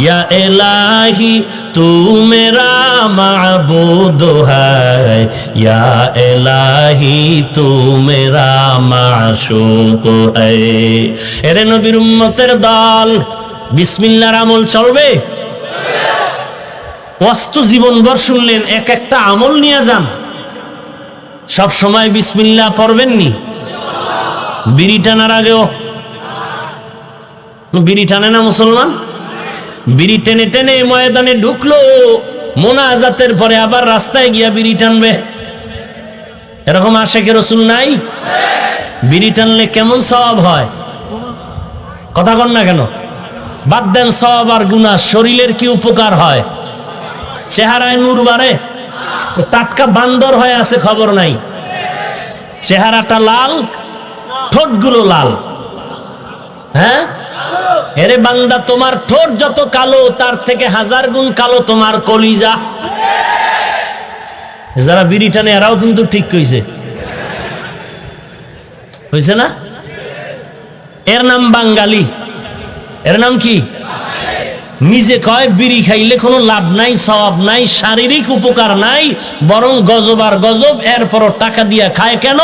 ইয়া এলাহি تو میرا معبود ہے یا الہی تو میرا معشوق ہے ارے বিসমিল্লার আমল চলবে? অস্ত জীবনভর শুনলেন, এক একটা আমল নিয়ে যান। সব সময় বিসমিল্লা পড়বেননি। বিড়ি টানার আগেও। বিড়ি টানে না মুসলমান? বিড়ি টেনে টেনে ময়দানে ঢুকলো। মোনাজাতের পরে আবার রাস্তায় গিয়া বিড়ি টানবে। এরকম আশেখের রসুল নাই? বিড়ি টানলে কেমন স্বভাব হয়? কথা কন না কেন? বাদ দেন সব আর গুণা শরীরের কি উপকার হয়? চেহারায় নূর বাড়ে? টাটকা বান্দর হয়ে আছে খবর নাই। চেহারাটা লাল, ঠোঁটগুলো লাল। হ্যাঁ? এরে বান্দা, তোমার ঠোঁট যত কালো, তার থেকে হাজার গুণ কালো তোমার কলিজা। যারা বিড়ি টানে, এরাও কিন্তু ঠিক কইছে। হয়েছে না? এর নাম বাঙালি। এর নাম কি? নিজে কয়, বিড়ি খাইলে কোনো লাভ নাই, সওয়াব নাই, শারীরিক উপকার নাই, বরং গজব আর গজব এরপর টাকা দিয়া খায় কেন?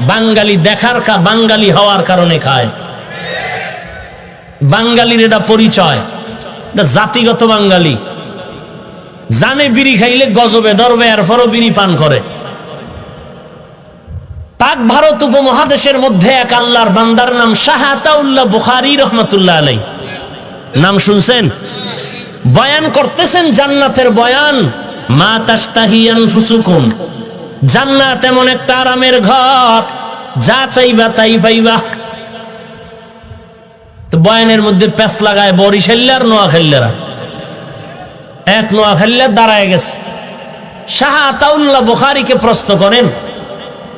বাঙালি দেখার কা, বাঙালি হওয়ার কারণে খায়। বাঙালির এটা পরিচয়। এটা জাতিগত বাঙালি। জানে বিড়ি খাইলে গজবে ধরবে এরপরও বিড়ি পান করে। পাক ভারত উপমহাদেশের মধ্যে এক আল্লাহর বান্দার নাম শাহাতাউল্লাহ বুখারি রহমতুল্লাহ আলাই নাম শুনছেন? বয়ান করতেছেন জান্নাতের বয়ান, মা তাস্তাহিয়ান ফুসুকুম জান্নাত এমন একটা আরামের ঘর, যা চাইবা তাই পাইবা। তো বয়ানের মধ্যে প্যাঁচ লাগায় বরিশাল্লার নোয়া খেললেরা এক নোয়া খেললে দাঁড়ায় গেছে। শাহ আতাউল্লাহ বুখারিকে প্রশ্ন করেন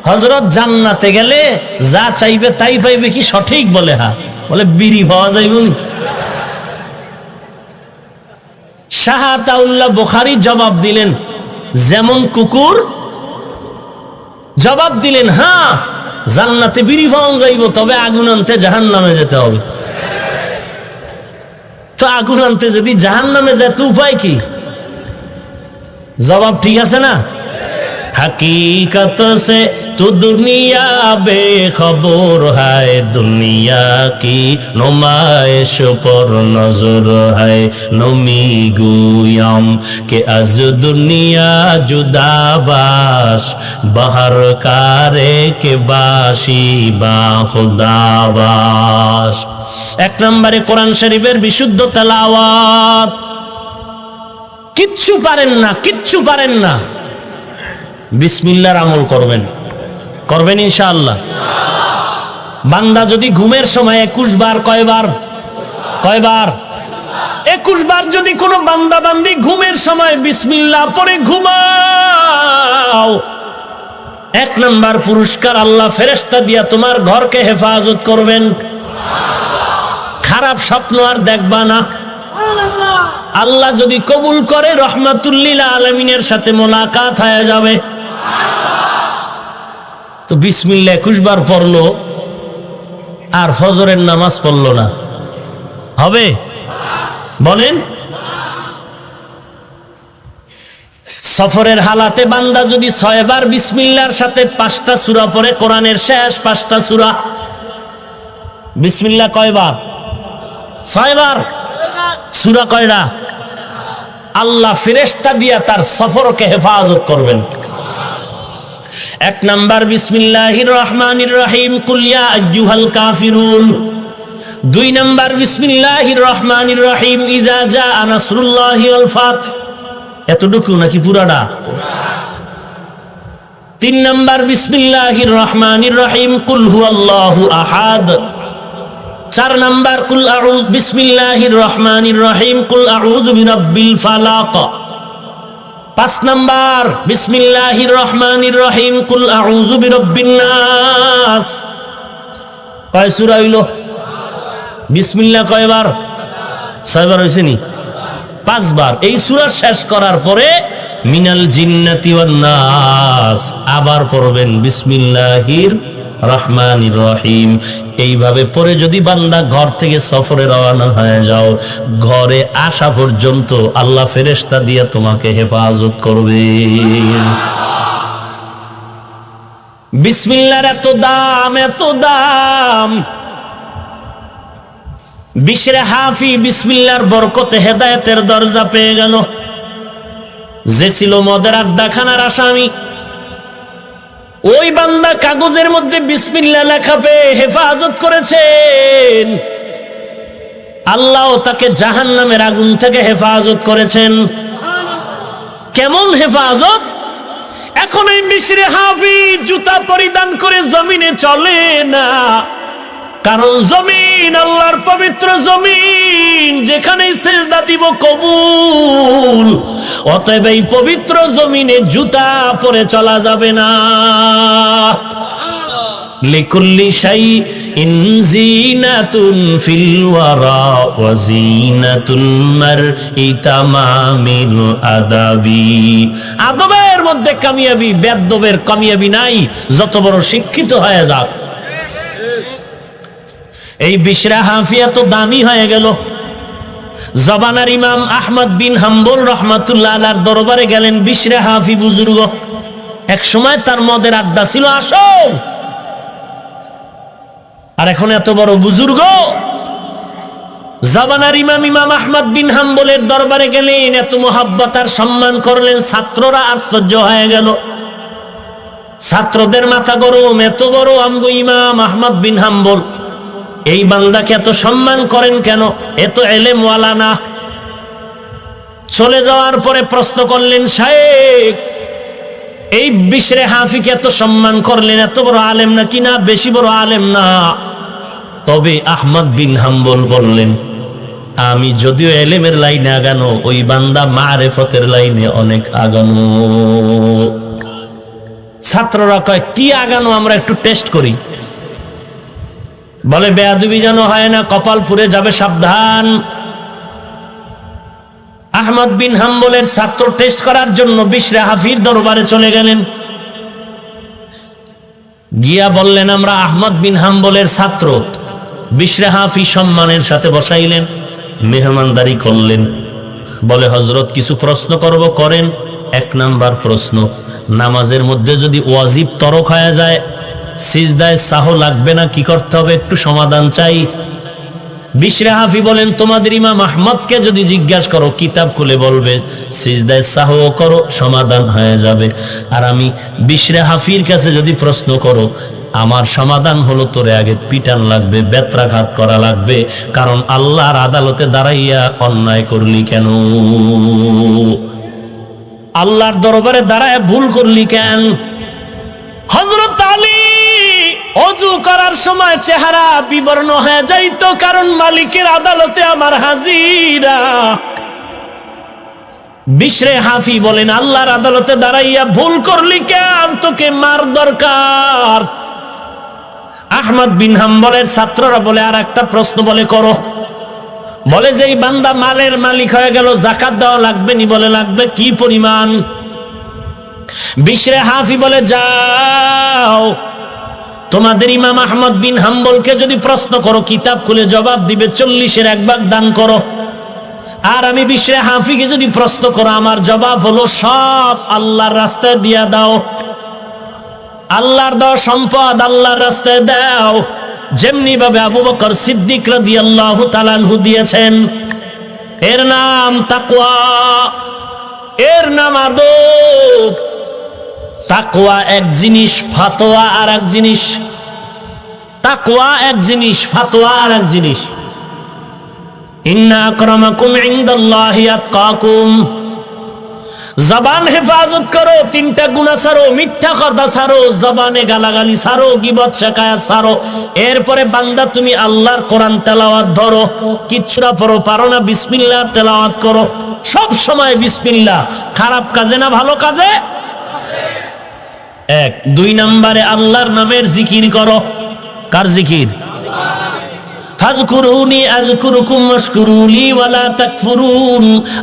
হজরত জান্নাতে গেলে যা চাইবে তাই পাইবে কি সঠিক? বলে হা বলে, বিড়ি পাওয়া যাইব নি। শাহ আতাউল্লাহ বুখারি জবাব দিলেন, যেমন কুকুর। জবাব দিলেন হ্যাঁ জান্নাতে বিড়ি পাওয়া যাইব, তবে আগুন আনতে জাহান নামে যেতে হবে। তো আগুন আনতে যদি জাহান নামে যেত উপায় কি? জবাব ঠিক আছে না? হাকিকত সে তো দুনিয়া বে খবর হায়, দুনিয়া কি নোমায়েশ পর নজর হায়? নমি গুয়াম কে আজ দুনিয়া জুদাবাস, বাহার কারে কে বাসি বা খুদাবাস। এক নম্বরে কোরআন শরীফের বিশুদ্ধ তেলাওয়াত। কিচ্ছু পারেন না, কিচ্ছু পারেন না। বিসমিল্লার আমল করবেন। করবেন ইনশাআল্লাহ। বান্দা যদি ঘুমের সময় একুশ বার কয়বার? কয়বার? একুশ বার যদি কোনো বান্দা বান্দি ঘুমের সময় বিসমিল্লাহ পরে ঘুমাও। এক নাম্বার পুরস্কার আল্লাহ ফেরেস্তা দিয়া তোমার ঘরকে হেফাজত করবেন। খারাপ স্বপ্ন আর দেখবা না। আল্লাহ যদি কবুল করে রহমাতুল্লিল আলমিনের সাথে মোলাকাত হয়ে যাবে। তো বিসমিল্লা একুশ বার পড়ল, আর ফজরের নামাজ পড়ল না। হবে? বলেন। সফরের হালাতে বান্দা যদি ছয়বার বিসমিল্লার সাথে পাঁচটা সুরা পরে কোরআনের শেষ পাঁচটা সুরা। বিসমিল্লা কয়বার? ছয়বার। সুরা কয়টা? আল্লাহ ফেরেস্তা দিয়া তার সফরকে হেফাজত করবেন। এক নাম্বার, বিসমিল্লাহির রহমানির রহিম কুলিয়া আজ্জুহাল কাফিরুন। দুই নাম্বার, বিসমিল্লাহির রহমানির রহিম ইজা জা নাসরুল্লাহি ওয়াল ফাত এতটুকু নাকি পুরাটা? তিন নাম্বার, বিসমিল্লাহির রহমানির রহিম, কুল হুয়াল্লাহু আহাদ। চার নাম্বার, কুল আউজ বিসমিল্লাহির রহমানির রহিম, কুল আউযু বিরাব্বিল ফালাক। পাঁচ নাম্বার, বিসমিল্লাহির রহমানির রহিম, কুল আউযু বিরাব্বিন কয় সূরা হইল? বিসমিল্লাহ কয়বার ছয়বার হয়েছে নি? পাঁচবার এই সূরা শেষ করার পরে মিনাল জিন্নাতি ওয়ান নাস। আবার পড়বেন বিসমিল্লাহির রহমানির রহিম। এইভাবে পরে যদি বান্দা ঘর থেকে সফরে রওনা হয়ে যাও, ঘরে আসা পর্যন্ত আল্লাহ ফেরেশতা দিয়ে তোমাকে হেফাজত করবে। বিসমিল্লার এত দাম এত দাম। বিশ্বের হাফি বিসমিল্লার বরকতে হেদায়েতের দরজা পেয়ে গেল। যে ছিল মদের আড্ডাখানার আসামি ওই বান্দা কাগজের মধ্যে বিসমিল্লা লেখা পেয়ে হেফাজত করেছেন। আল্লাহ তাকে জাহান নামের আগুন থেকে হেফাজত করেছেন। কেমন হেফাজত? এখন এই মিশ্রে হাফি জুতা পরিধান করে জমিনে চলে না। কারণ জমিন, আল্লাহর পবিত্র জমিন, যেখানেই সেজদা দিব কবুল। অতএব এই পবিত্র জমিনে জুতা পরে চলা যাবে না। লিকুল্লি শাই ইনজিনাতুন ফিল ওয়ারা ওয়া জিনাতুল মারই তামামিল আদাবি। আদবের মধ্যে কামিয়াবি, বেদবের কামিয়াবি নাই, যত বড় শিক্ষিত হয়ে যাক। এই বিশরা হাফিয়া তো দামি হয়ে গেল। জবানার ইমাম আহমদ বিন হাম্বল রহমাতুল্লাহ দরবারে গেলেন বিশরা হাফি বুজুর্গ। এক সময় তার মদের আড্ডা ছিল আসল আর এখন এত বড় বুজুর্গ। জাবানার ইমাম ইমাম আহমদ বিন হাম্বলের দরবারে গেলেন, এত মোহাব্বত আর সম্মান করলেন, ছাত্ররা আশ্চর্য হয়ে গেল। ছাত্রদের মাথা গরম, এত বড় আমগো ইমাম আহমদ বিন হাম্বল। এই বান্দাকে এত সম্মান করেন কেন? এত এলেম ওয়ালা না। চলে যাওয়ার পরে প্রশ্ন করলেন, শায়েক, এই বিশরে হাফিকে এত সম্মান করলেন, এত বড় আলেম না কি না? বেশি বড় আলেম না? তবে আহমদ বিন হাম্বল বললেন, আমি যদিও এলেমের লাইনে আগানো, ওই বান্দা মারেফতের লাইনে অনেক আগানো। ছাত্ররা কয়, কি আগানো? আমরা একটু টেস্ট করি। বলে, বেয়াদুবি যেন হয় না, কপাল পুড়ে যাবে সাবধান। আহমদ বিন হাম্বলের ছাত্র টেস্ট করার জন্য বিশরে হাফির দরবারে চলে গেলেন। গিয়া বললেন, আমরা আহমদ বিন হাম্বলের ছাত্র। বিশরে হাফি সম্মানের সাথে বসাইলেন, মেহমানদারি করলেন। বলে হজরত কিছু প্রশ্ন করব, করেন। এক নাম্বার প্রশ্ন, নামাজের মধ্যে যদি ওয়াজিব তরক হয়ে যায় সিজদায় সাহ লাগবে না, কি করতে হবে? একটু সমাধান চাই। বিশরে হাফি বলেন, তোমাদের ইমাম আহমদকে যদি জিজ্ঞাসা করো, কিতাব খুলে বলবে, সিজদায় সাহ করো, সমাধান হয়ে যাবে। আর আমি বিশরে হাফির কাছে যদি প্রশ্ন করো, আমার সমাধান হলো তোরে আগে পিটান লাগবে, বেত্রাঘাত করা লাগবে, কারণ আল্লাহর আদালতে দাঁড়াইয়া অন্যায় করলি কেন? আল্লাহর দরবারে দাঁড়ায় ভুল করলি কেন? অজু করার সময় চেহারা বিবর্ণ হয়ে যাইতো কারণ মালিকের আদালতে আমার হাজিরা। বিশরে হাফি বলেন, আল্লাহর আদালতে দাঁড়াইয়া ভুল করলি কেন তোকে মার দরকার। আহমদ বিন হাম্বলের ছাত্ররা বলে, আর একটা প্রশ্ন বলে করো। বলে যে, এই বান্দা মালের মালিক হয়ে গেল, জাকাত দেওয়া লাগবে নি? বলে, লাগবে কি পরিমাণ? বিশ্রে হাফি বলে, যাও। তোমাদের ইমাম আহমদ বিন হাম্বলকে যদি প্রশ্ন করো, কিতাব খুলে জবাব দিবে, চল্লিশের এক ভাগ দান করো। আর আমি বিশ্বে হাফিকে যদি প্রশ্ন করো, আমার জবাব হলো, সব আল্লাহর রাস্তায় দিয়া দাও। আল্লাহর দেওয়া সম্পদ আল্লাহর রাস্তায় দাও। যেমনি ভাবে আবু বকর সিদ্দিক রাদি আল্লাহ তালানহু দিয়েছেন, এর নাম তাকওয়া, এর নাম আদব। তাকওয়া এক জিনিস, ফাতোয়া আর এক জিনিস। তাকওয়া এক জিনিস, ফাতোয়া আর এক জিনিস। ইন্না জবান হেফাজত করো, তিনটা গুণা ছাড়ো, মিথ্যা কথা ছাড়ো, জবানে গালাগালি ছাড়ো, গিবত শেখায়াত ছাড়ো। এরপরে বান্দা, তুমি আল্লাহর কোরআন তেলাওয়াত ধরো। কিচ্ছুরা পড়ো, পারো না, বিসমিল্লাহ তেলাওয়াত করো। সব সময় খারাপ কাজে না, ভালো কাজে এক। দুই নম্বরে আল্লাহর নামের জিকির করো। কার জিকির?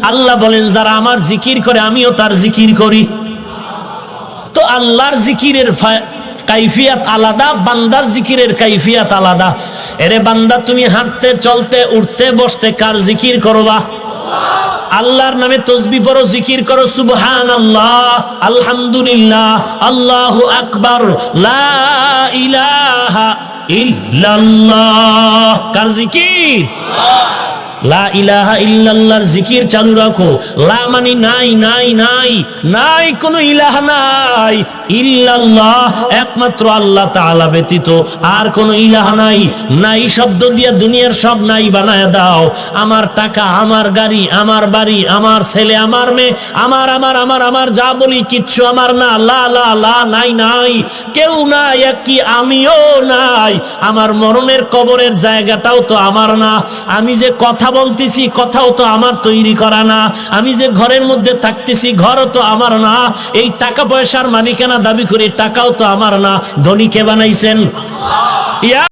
আল্লাহ বলেন, যারা আমার জিকির করে, আমিও তার জিকির করি। তো আল্লাহর জিকিরের কাইফিয়াত আলাদা, বান্দার জিকিরের কাইফিয়াত আলাদা। এরে বান্দা, তুমি হাঁটতে, চলতে, উঠতে, বসতে কার জিকির করবা? আল্লাহর নামে তসবি পড়ো, জিকির করো সুবহান আল্লাহ আলহামদুলিল্লাহ, আল্লাহ আকবর ইলাহা ইল্লাল্লাহ। কার জিকির? লা ইলাহা ইল্লাল্লাহর জিকির চালু রাখো। লা মানে নাই নাই নাই নাই, কোনো নাই। ইল্লাল্লাহ, একমাত্র আল্লাহ তাআলা ব্যতীত আর কোনো নাই। নাই শব্দ দিয়ে দুনিয়ার সব নাই বানায় দাও। আমার টাকা, আমার গাড়ি, আমার বাড়ি, আমার ছেলে, আমার মেয়ে, আমার আমার আমার আমার যা বলি কিচ্ছু আমার না। লা লা লা, নাই নাই, কেউ নাই কি আমিও নাই। আমার মরণের কবরের জায়গাটাও তো আমার না। আমি যে কথা বলতেছি, কথাও তো আমার তৈরি করা না। আমি যে ঘরের মধ্যে থাকতেছি, ঘরও তো আমার না। এই টাকা পয়সার মালিকানা দাবি করে টাকাও তো আমার না। ধনী কে বানাইছেন? ইয়া